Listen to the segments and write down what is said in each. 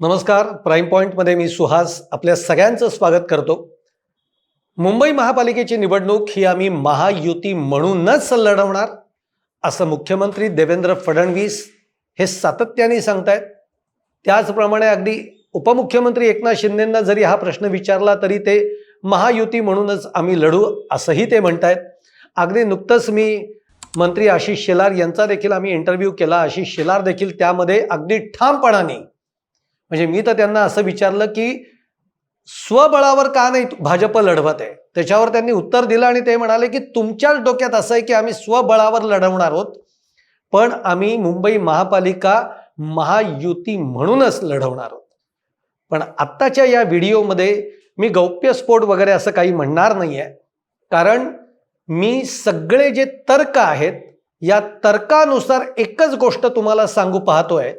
नमस्कार. प्राईम पॉईंटमध्ये मी सुहास आपल्या सगळ्यांचं स्वागत करतो. मुंबई महापालिकेची निवडणूक ही आम्ही महायुती म्हणूनच लढवणार असं मुख्यमंत्री देवेंद्र फडणवीस हे सातत्याने सांगतायत. त्याचप्रमाणे अगदी उपमुख्यमंत्री एकनाथ शिंदेंना जरी हा प्रश्न विचारला तरी ते महायुती म्हणूनच आम्ही लढू असंही ते म्हणतायत. अगदी नुकतंच मी मंत्री आशिष शेलार यांचा देखील आम्ही इंटरव्ह्यू केला. आशिष शेलार देखील त्यामध्ये अगदी ठामपणाने म्हणजे मी तर त्यांना असं विचारलं की स्वबळावर का नाही भाजप लढवत आहे? त्याच्यावर त्यांनी उत्तर दिलं आणि ते म्हणाले की तुमच्याच डोक्यात असं आहे की आम्ही स्वबळावर लढवणार आहोत पण आम्ही मुंबई महापालिका महायुती म्हणूनच लढवणार आहोत. पण आत्ताच्या या व्हिडिओमध्ये मी गौप्यस्फोट वगैरे असं काही म्हणणार नाही आहे कारण मी सगळे जे तर्क आहेत या तर्कानुसार एकच गोष्ट तुम्हाला सांगू पाहतोय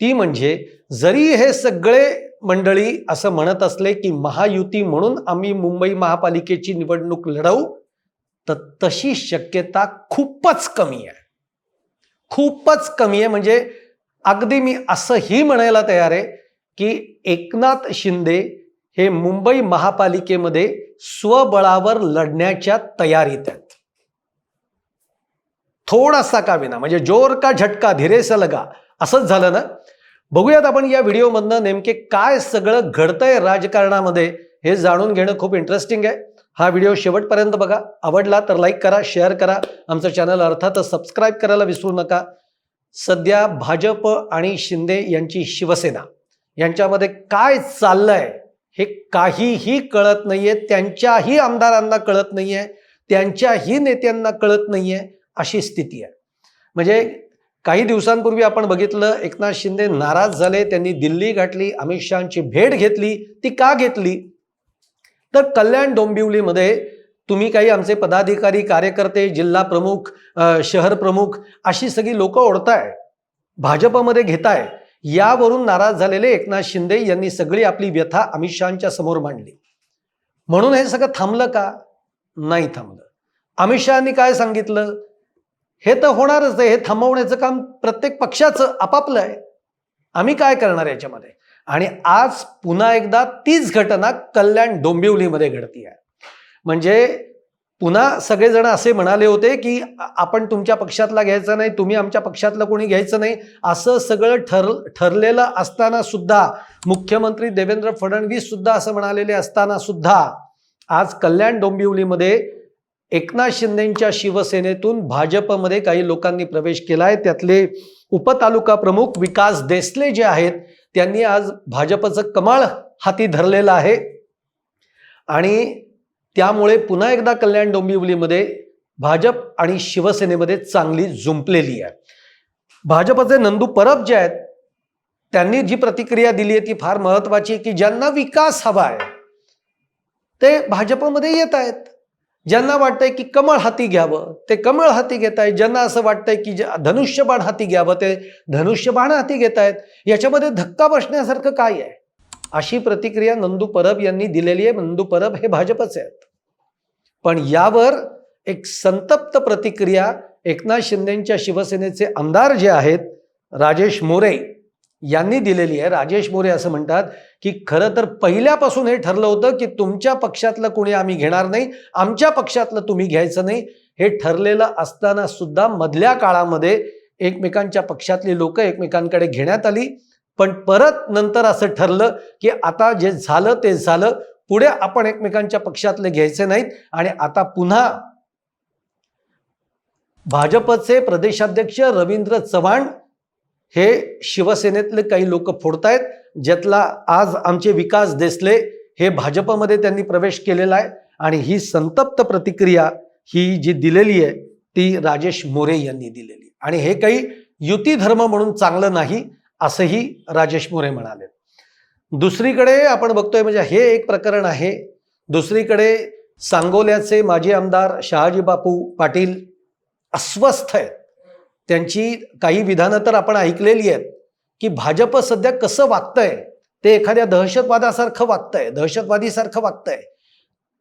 ती म्हणजे जरी हे सगळे मंडळी असं म्हणत असले की महायुती म्हणून आम्ही मुंबई महापालिकेची निवडणूक लढवू तर तशी शक्यता खूपच कमी आहे. खूपच कमी आहे. म्हणजे अगदी मी असंही म्हणायला तयार आहे की एकनाथ शिंदे हे मुंबई महापालिकेमध्ये स्वबळावर लढण्याच्या तयारीत आहेत. थोडासा का विना म्हणजे जोर का झटका धीरेसा लगा असंच झालं ना? बघूयात आपण या व्हिडिओमधनं नेमके काय सगळं घडतंय राजकारणामध्ये हे जाणून घेणं खूप इंटरेस्टिंग आहे. हा व्हिडिओ शेवटपर्यंत बघा. आवडला तर लाईक करा शेअर करा. आमचं चॅनल अर्थातच सबस्क्राईब करायला विसरू नका. सध्या भाजप आणि शिंदे यांची शिवसेना यांच्यामध्ये काय चाललंय हे काहीही कळत नाहीये. त्यांच्याही आमदारांना कळत नाहीये. त्यांच्याही नेत्यांना कळत नाहीये अशी स्थिती आहे. म्हणजे काही दिवसांपूर्वी आपण बघितलं एकनाथ शिंदे नाराज झाले त्यांनी दिल्ली गाठली अमित शहाची भेट घेतली ती का घेतली? तर कल्याण डोंबिवलीमध्ये तुम्ही काही आमचे पदाधिकारी कार्यकर्ते जिल्हा प्रमुख शहर प्रमुख अशी सगळी लोक ओढताय भाजपमध्ये घेताय यावरून नाराज झालेले एकनाथ शिंदे यांनी सगळी आपली व्यथा अमित शहाच्या समोर मांडली. म्हणून हे सगळं थांबलं का? नाही थांबलं. अमित शहानी काय सांगितलं? हे तर होणारच आहे हे थांबवण्याचं काम प्रत्येक पक्षाचं आपापलं आहे. आम्ही काय करणार याच्यामध्ये? आणि आज पुन्हा एकदा तीच घटना कल्याण डोंबिवलीमध्ये घडती आहे म्हणजे पुन्हा सगळेजण असे म्हणाले होते की आपण तुमच्या पक्षातला घ्यायचा नाही तुम्ही आमच्या पक्षातलं कोणी घ्यायचं नाही असं सगळं ठर ठरलेलं असताना सुद्धा मुख्यमंत्री देवेंद्र फडणवीस सुद्धा असं म्हणालेले असताना सुद्धा आज कल्याण डोंबिवलीमध्ये एकनाथ शिंदेच्या शिवसेनेतून भाजपमध्ये काही लोकांनी प्रवेश केला आहे त्यातले उपतालुका प्रमुख विकास देसले जे आहेत त्यांनी आज भाजपचं कमाळ हाती धरलेलं आहे. आणि त्यामुळे पुन्हा एकदा कल्याण डोंबिवलीमध्ये भाजप आणि शिवसेनेमध्ये चांगली जुंपलेली आहे. भाजपचे नंदू परब जे आहेत त्यांनी जी प्रतिक्रिया दिली आहे ती फार महत्वाची आहे की ज्यांना विकास हवा आहे ते भाजपमध्ये येत आहेत. ज्यांना वाटतंय की कमळ हाती घ्यावं ते कमळ हाती घेत आहेत ज्यांना असं वाटतंय की धनुष्यबाण हाती घ्यावं ते धनुष्यबाण हाती घेत आहेत याच्यामध्ये धक्का बसण्यासारखं काय आहे? अशी प्रतिक्रिया नंदू परब यांनी दिलेली आहे. नंदू परब हे भाजपचे आहेत. पण यावर एक संतप्त प्रतिक्रिया एकनाथ शिंदेच्या शिवसेनेचे आमदार जे आहेत राजेश मोरे यांनी दिलेली आहे. राजेश मोरे असं म्हणतात की खरं तर पहिल्यापासून हे ठरलं होतं की तुमच्या पक्षातलं कोणी आम्ही घेणार नाही आमच्या पक्षातलं तुम्ही घ्यायचं नाही. हे ठरलेलं असताना सुद्धा मधल्या काळामध्ये एकमेकांच्या पक्षातली लोक एकमेकांकडे घेण्यात आली. पण परत नंतर असं ठरलं की आता जे झालं ते झालं. पुढे आपण एकमेकांच्या पक्षातले घ्यायचे नाहीत. आणि आता पुन्हा भाजपचे प्रदेशाध्यक्ष रवींद्र चव्हाण हे शिवसेनेतले काही लोक फोडतायत ज्यातला आज आमचे विकास देसले हे भाजपमध्ये त्यांनी प्रवेश केलेला आहे. आणि ही संतप्त प्रतिक्रिया ही जी दिलेली आहे ती राजेश मोरे यांनी दिलेली आणि हे काही युती धर्म म्हणून चांगलं नाही असंही राजेश मोरे म्हणाले. दुसरीकडे आपण बघतोय म्हणजे हे एक प्रकरण आहे. दुसरीकडे सांगोल्याचे माजी आमदार शहाजी बापू पाटील अस्वस्थ आहेत. त्यांची काही विधानं तर आपण ऐकलेली आहेत की भाजप सध्या कसं वागतंय ते एखाद्या दहशतवादासारखं वागतंय दहशतवादीसारखं वागतंय.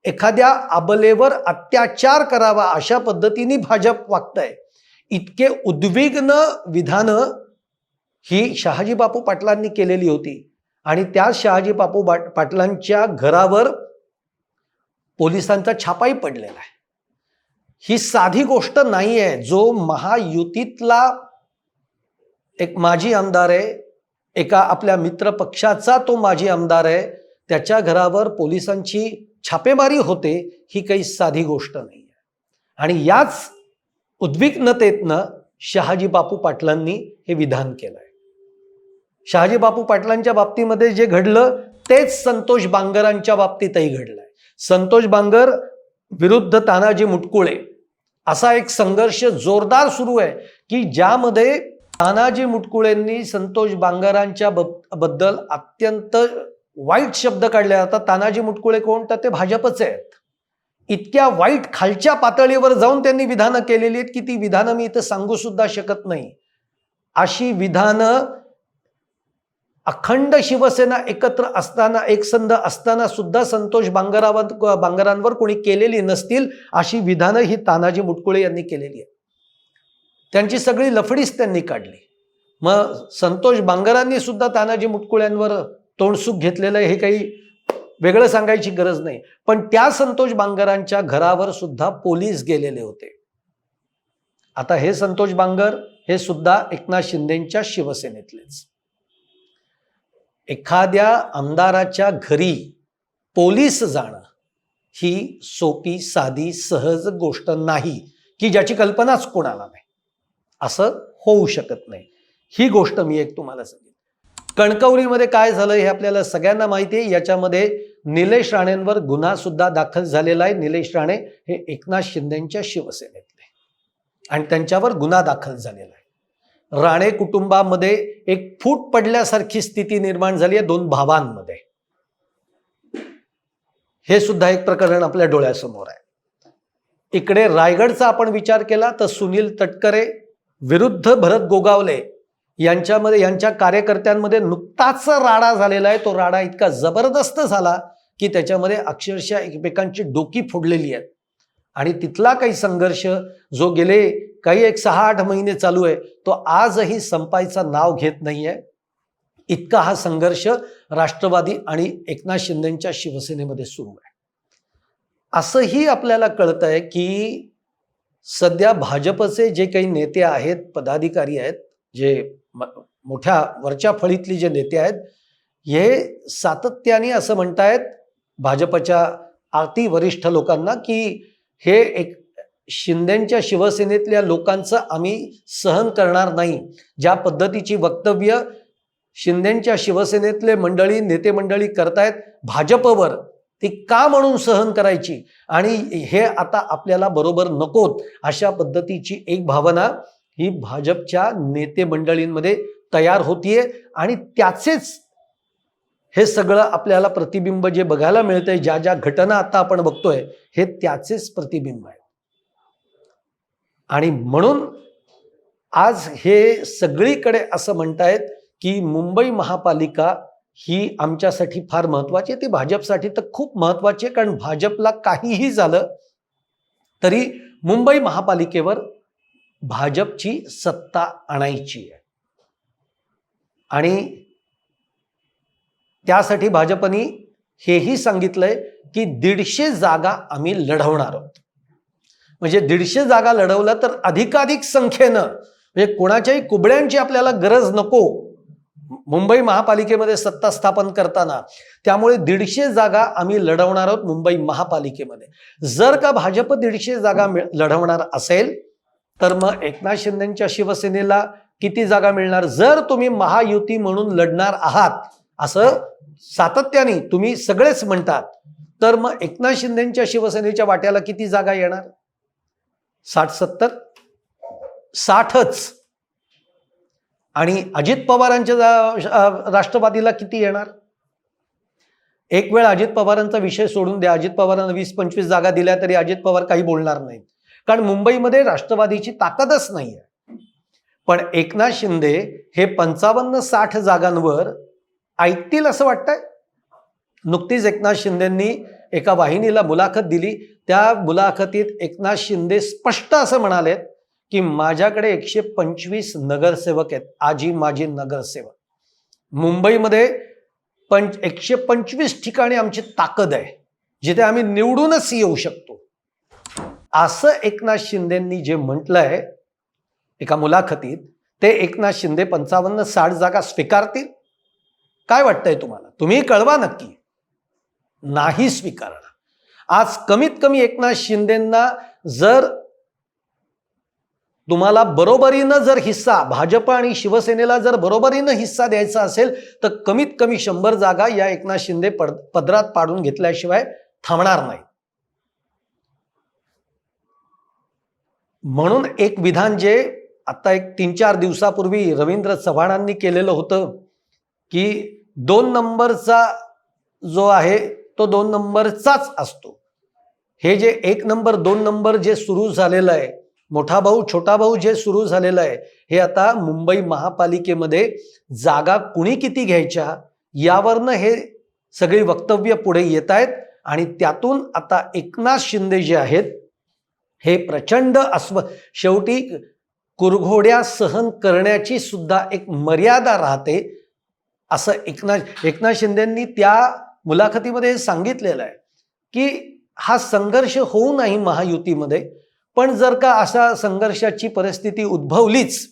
एखाद्या अबलेवर अत्याचार करावा अशा पद्धतीने भाजप वागतंय. इतके उद्विग्न विधानं ही शहाजी बापू पाटलांनी केलेली होती. आणि त्या शहाजी बापू बाट- पाटलांच्या घरावर पोलिसांचा छापाही पडलेला आहे. ही साधी गोष्ट नाही आहे जो महायुतीतला एक माजी आमदार आहे एका आपल्या मित्र पक्षाचा तो माजी आमदार आहे त्याच्या घरावर पोलिसांची छापेमारी होते ही काही साधी गोष्ट नाही आहे आणि याच उद्विग्नतेतनं शहाजी बापू पाटलांनी हे विधान केलंय. शहाजी बापू पाटलांच्या बाबतीमध्ये जे घडलं तेच संतोष बांगरांच्या बाबतीतही घडलंय. संतोष बांगर विरुद्ध तानाजी मुटकुळे. असा एक संघर्ष जोरदार सुरू आहे की ज्यामध्ये तानाजी मुटकुळेंनी संतोष बांगरांच्या बब- बद्दल अत्यंत वाईट शब्द काढले. जातात तानाजी मुटकुळे कोण? तर ते भाजपचे आहेत. इतक्या वाईट खालच्या पातळीवर जाऊन त्यांनी विधानं केलेली आहेत की ती विधानं मी इथं सांगू सुद्धा शकत नाही. अशी विधानं अखंड शिवसेना एकत्र असताना एकसंध असताना सुद्धा संतोष बांगरावर बांगरांवर कोणी केलेली नसतील अशी विधानं ही तानाजी मुटकुळे यांनी केलेली आहे त्यांची सगळी लफडीच त्यांनी काढली. मग संतोष बांगरांनी सुद्धा तानाजी मुटकुळ्यांवर तोंडसुख घेतलेलं आहे हे काही वेगळं सांगायची गरज नाही. पण त्या संतोष बांगरांच्या घरावर सुद्धा पोलीस गेलेले होते. आता हे संतोष बांगर हे सुद्धा एकनाथ शिंदेच्या शिवसेनेतलेच. एखाद्या आमदाराच्या घरी पोलीस जाणं ही सोपी साधी सहज गोष्ट नाही की ज्याची कल्पनाच कोणाला नाही. असं होऊ शकत नाही. ही गोष्ट मी एक तुम्हाला सांगितली कणकवलीमध्ये काय झालं हे आपल्याला सगळ्यांना माहिती आहे. याच्यामध्ये निलेश राणेंवर गुन्हा सुद्धा दाखल झालेला आहे. निलेश राणे हे एकनाथ शिंदेच्या शिवसेनेतले. आणि त्यांच्यावर गुन्हा दाखल झालेला आहे. राणे कुटुंबामध्ये एक फूट पडल्यासारखी स्थिती निर्माण झाली आहे दोन भावांमध्ये. हे सुद्धा एक प्रकरण आपल्या डोळ्यासमोर आहे. इकडे रायगडचा आपण विचार केला तर सुनील तटकरे विरुद्ध भरत गोगावले यांच्यामध्ये यांच्या कार्यकर्त्यांमध्ये नुकताच राडा झालेला आहे. तो राडा इतका जबरदस्त झाला की त्याच्यामध्ये अक्षरशः एकमेकांची डोकी फोडलेली आहेत. आणि तिथला काही संघर्ष जो गेले काही एक सहा आठ महिने चालू आहे तो आजही संपायचा नाव घेत नाहीये. इतका हा संघर्ष राष्ट्रवादी आणि एकनाथ शिंदेच्या शिवसेनेमध्ये सुरू आहे. असंही आपल्याला कळत आहे की सध्या भाजपचे जे काही नेते आहेत पदाधिकारी आहेत जे मोठ्या वरच्या फळीतली जे नेते आहेत हे सातत्याने असं म्हणतायत भाजपच्या अति वरिष्ठ लोकांना की हे एक शिंदेच्या शिवसेनेतल्या लोकांचं आम्ही सहन करणार नाही. ज्या पद्धतीची वक्तव्य शिंदेच्या शिवसेनेतले मंडळी नेते मंडळी करतायत भाजपवर ती का म्हणून सहन करायची? आणि हे आता आपल्याला बरोबर नकोत अशा पद्धतीची एक भावना ही भाजपच्या नेते मंडळींमध्ये तयार होतीये आणि त्याचेच हे सगळं आपल्याला प्रतिबिंब जे बघायला मिळतंय ज्या ज्या घटना आता आपण बघतोय हे त्याचेच प्रतिबिंब आहे आणि म्हणून आज हे सगळीकडे असं म्हणतायत की मुंबई महापालिका ही आमच्यासाठी फार महत्वाची आहे. ती भाजपसाठी तर खूप महत्वाची आहे कारण भाजपला काहीही झालं तरी मुंबई महापालिकेवर भाजपची सत्ता आणायची आहे. आणि त्यासाठी भाजपनी हेही सांगितलंय की दीडशे जागा आम्ही लढवणार आहोत. म्हणजे दीडशे जागा लढवल्या तर अधिकाधिक संख्येनं म्हणजे कोणाच्याही कुबड्यांची आपल्याला गरज नको. मुंबई महापालिकेमध्ये सत्ता स्थापन करताना त्यामुळे दीडशे जागा आम्ही लढवणार आहोत मुंबई महापालिकेमध्ये. जर का भाजप दीडशे जागा लढवणार असेल तर मग एकनाथ शिंदेच्या शिवसेनेला किती जागा मिळणार? जर तुम्ही महायुती म्हणून लढणार आहात असं सातत्याने तुम्ही सगळेच म्हणतात. तर मग एकनाथ शिंदेच्या शिवसेनेच्या वाट्याला किती जागा येणार? साठ सत्तर? साठच. आणि अजित पवारांच्या राष्ट्रवादीला किती येणार? एक वेळ अजित पवारांचा विषय सोडून द्या. अजित पवारांना वीस पंचवीस जागा दिल्या तरी अजित पवार काही बोलणार नाहीत. कारण मुंबईमध्ये राष्ट्रवादीची ताकदच नाही आहे पण एकनाथ शिंदे हे पंचावन्न साठ जागांवर ऐकतील असं वाटतंय? नुकतीच एकनाथ शिंदेंनी एका वाहिनीला मुलाखत दिली. त्या मुलाखतीत एकनाथ शिंदे स्पष्ट असं म्हणालेत की माझ्याकडे एकशे पंचवीस नगरसेवक आहेत. आजी माजी नगरसेवक. मुंबईमध्ये पंच एकशे पंचवीस ठिकाणी आमची ताकद आहे जिथे आम्ही निवडूनच येऊ शकतो. असं एकनाथ शिंदेंनी जे म्हटलंय एका मुलाखतीत ते एकनाथ शिंदे पंचावन्न साठ जागा स्वीकारतील. काय वाटतंय तुम्हाला? तुम्ही कळवा नक्की. नाही स्वीकारणार आज कमीत कमी एकनाथ शिंदेंना जर तुम्हाला बरोबरीनं जर हिस्सा भाजप आणि शिवसेनेला जर बरोबरीनं हिस्सा द्यायचा असेल तर कमीत कमी शंभर जागा या एकनाथ शिंदे पड पदरात पाडून घेतल्याशिवाय थांबणार नाही म्हणून एक विधान जे आता एक तीन चार दिवसापूर्वी रवींद्र चव्हाणांनी केलेलं होतं की दोन नंबरचा जो आहे तो दोन नंबरचाच असतो. हे जे एक नंबर दोन नंबर जे सुरू झालेलं आहे मोठा भाऊ छोटा भाऊ जे सुरू झालेलं आहे हे आता मुंबई महापालिकेमध्ये जागा कुणी किती घ्यायच्या यावरनं हे सगळी वक्तव्य पुढे येत आहेत आणि त्यातून आता एकनाथ शिंदे जे आहेत हे प्रचंड अस्व शेवटी कुरघोड्या सहन करण्याची सुद्धा एक मर्यादा राहते. असं एकनाथ एकनाथ शिंदेंनी त्या मुलाखतीमध्ये सांगितलेलं आहे की हा संघर्ष होऊ नाही महायुतीमध्ये पण जर का अशा संघर्षाची परिस्थिती उद्भवलीच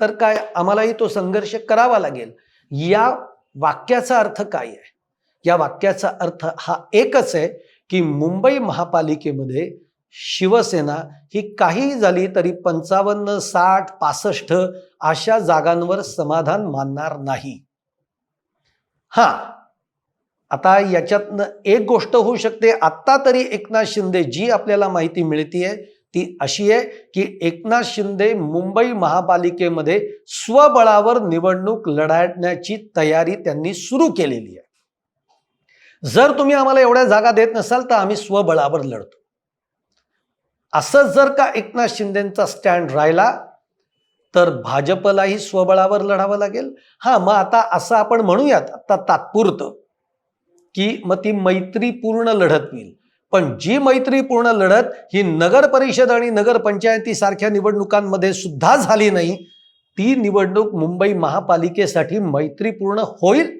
तर काय आम्हालाही तो संघर्ष करावा लागेल? या वाक्याचा अर्थ काय आहे? या वाक्याचा अर्थ हा एकच आहे की मुंबई महापालिकेमध्ये शिवसेना ही काही झाली तरी पंचावन्न साठ पासष्ट अशा जागांवर समाधान मानणार नाही. हा. आता याच्यातनं एक गोष्ट होऊ शकते. आत्ता तरी एकनाथ शिंदे जी आपल्याला माहिती मिळतीये ती अशी आहे की एकनाथ शिंदे मुंबई महापालिकेमध्ये स्वबळावर निवडणूक लढण्याची तयारी त्यांनी सुरू केलेली आहे. जर तुम्ही आम्हाला एवढ्या जागा देत नसाल तर आम्ही स्वबळावर लढतो. असं जर का एकनाथ शिंदेचा स्टँड राहिला तर भाजपलाही स्वबळावर लढावं लागेल. हा मग आता असं आपण म्हणूयात आता तात्पुरतं की मग ती मैत्रीपूर्ण लढत होईल. पण जी मैत्रीपूर्ण लढत ही नगर परिषद आणि नगरपंचायतीसारख्या निवडणुकांमध्ये सुद्धा झाली नाही ती निवडणूक मुंबई महापालिकेसाठी मैत्रीपूर्ण होईल?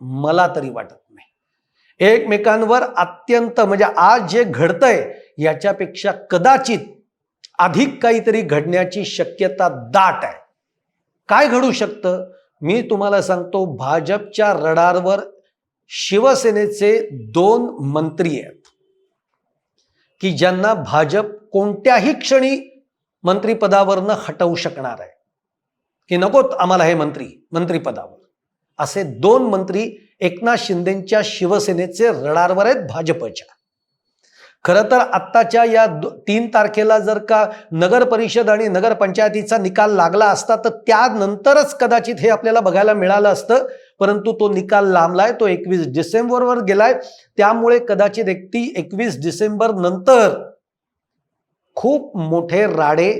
मला तरी वाटत नाही. एकमेकांवर अत्यंत म्हणजे आज जे घडतंय याच्यापेक्षा कदाचित अधिक काहीतरी घडण्याची शक्यता दाट आहे. काय घडू शकतं? मी तुम्हाला सांगतो भाजपच्या रडारवर शिवसेनेचे दोन मंत्री आहेत. की ज्यांना भाजप कोणत्याही क्षणी मंत्रिपदावरनं हटवू शकणार आहे. की नकोत आम्हाला हे मंत्री मंत्रिपदावर. असे दोन मंत्री एकनाथ शिंदेच्या शिवसेनेचे रडारवर आहेत भाजपच्या. खरं तर आत्ताच्या या तीन तारखेला जर का नगर परिषद आणि नगरपंचायतीचा निकाल लागला असता तर त्यानंतरच कदाचित हे आपल्याला बघायला मिळालं असतं. परंतु तो निकाल लांबलाय तो एकवीस डिसेंबरवर गेलाय. त्यामुळे कदाचित एकटी एकवीस डिसेंबर नंतर खूप मोठे राडे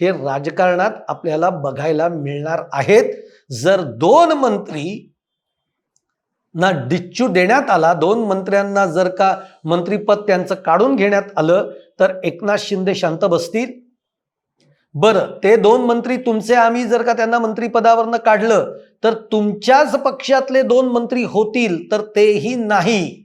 हे राजकारणात आपल्याला बघायला मिळणार आहेत. जर दोन मंत्री ना डिच्चू देण्यात आला दोन मंत्र्यांना जर का मंत्रीपद त्यांचं काढून घेण्यात आलं तर एकनाथ शिंदे शांत बसतील? बरं ते दोन मंत्री तुमचे आम्ही जर का त्यांना मंत्रिपदावरनं काढलं तर तुमच्याच पक्षातले दोन मंत्री होतील तर तेही नाही.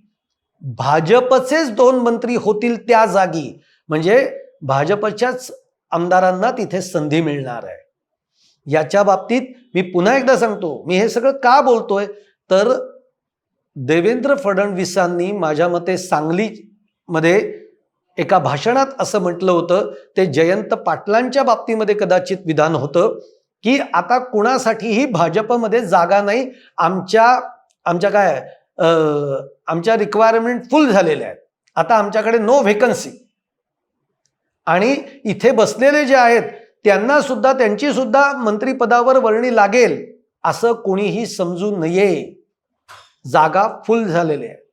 भाजपचेच दोन मंत्री होतील त्या जागी. म्हणजे भाजपच्याच आमदारांना तिथे संधी मिळणार आहे. याच्या बाबतीत मी पुन्हा एकदा सांगतो मी हे सगळं का बोलतोय? तर देवेंद्र फडणवीसांनी माझ्या मते सांगलीमध्ये एका भाषणात असं म्हटलं होतं ते जयंत पाटलांच्या बाबतीमध्ये कदाचित विधान होतं की आता कुणासाठीही भाजपमध्ये जागा नाही आमच्या आमच्या काय आमच्या रिक्वायरमेंट फुल झालेल्या आहेत. आता आमच्याकडे नो व्हेकन्सी आणि इथे बसलेले जे आहेत त्यांना सुद्धा त्यांची सुद्धा मंत्रिपदावर वर्णी लागेल असं कोणीही समजू नये. जागा फुल झालेल्या आहेत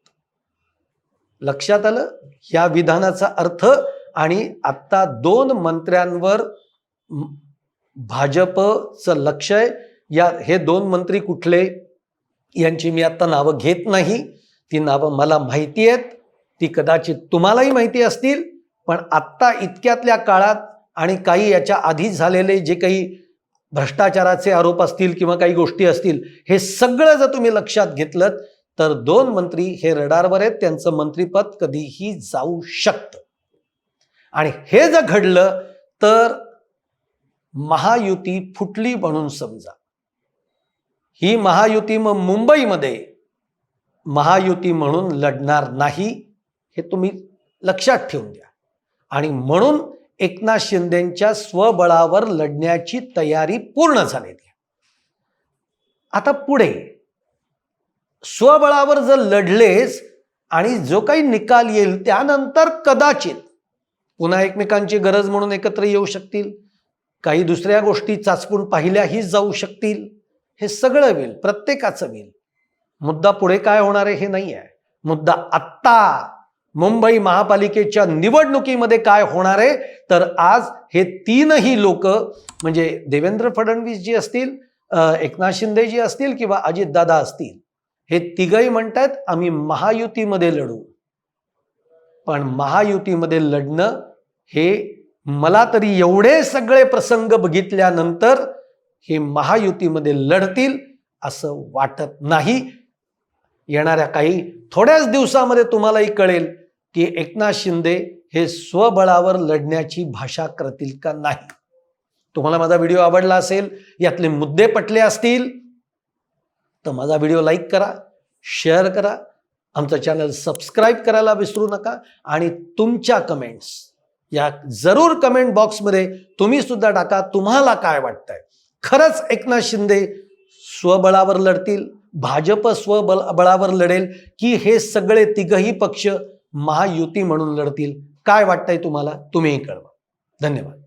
लक्षात आलं? या विधानाचा अर्थ आणि आत्ता दोन मंत्र्यांवर भाजपचं लक्ष आहे. या हे दोन मंत्री कुठले? यांची मी आत्ता नावं घेत नाही. ती नावं मला माहिती आहेत. ती कदाचित तुम्हालाही माहिती असतील. पण आत्ता इतक्यातल्या काळात आणि काही याच्या आधी झालेले जे काही भ्रष्टाचाराचे आरोप असतील किंवा काही गोष्टी असतील हे सगळं जर तुम्ही लक्षात घेतलं तर दोन मंत्री हे रडारवर आहेत. त्यांचं मंत्रीपद कधीही जाऊ शकतं. आणि हे जर घडलं तर महायुती फुटली म्हणून समजा. ही महायुती मग मुंबईमध्ये महायुती म्हणून लढणार नाही हे तुम्ही लक्षात ठेवून द्या आणि म्हणून एकनाथ शिंदेच्या स्वबळावर लढण्याची तयारी पूर्ण झालेली आता पुढे स्वबळावर जर लढलेच आणि जो काही निकाल येईल त्यानंतर कदाचित पुन्हा एकमेकांची गरज म्हणून एकत्र येऊ शकतील काही दुसऱ्या गोष्टी चाचपून पाहिल्याही जाऊ शकतील हे सगळं होईल प्रत्येकाचं होईल मुद्दा पुढे काय होणार आहे हे नाही आहे मुद्दा आत्ता मुंबई महापालिकेच्या निवडणुकीमध्ये काय होणार आहे? तर आज हे तीनही लोक म्हणजे देवेंद्र फडणवीस जी असतील एकनाथ शिंदे जी असतील किंवा अजितदादा असतील हे तिघही म्हणतात आम्ही महायुतीमध्ये लढू. पण महायुतीमध्ये लढणं हे मला तरी एवढे सगळे प्रसंग बघितल्यानंतर हे महायुतीमध्ये लढतील असं वाटत नाही. येणाऱ्या काही थोड्याच दिवसामध्ये तुम्हालाही कळेल. की एकनाथ शिंदे हे स्वबळावर लढण्याची भाषा करतील का नाही? तुम्हाला माझा व्हिडिओ आवडला असेल यातले मुद्दे पटले असतील तर माझा व्हिडिओ लाईक करा शेअर करा आमचं चॅनल सबस्क्राईब करायला विसरू नका आणि तुमच्या कमेंट्स या जरूर कमेंट बॉक्समध्ये तुम्ही सुद्धा टाका तुम्हाला काय वाटतंय? खरंच एकनाथ शिंदे स्वबळावर लढतील भाजप स्वबळ बळावर लढेल की हे सगळे तिघही पक्ष महायुती म्हणून लढतील. काय वाटतंय तुम्हाला? तुम्हीही कळवा. धन्यवाद.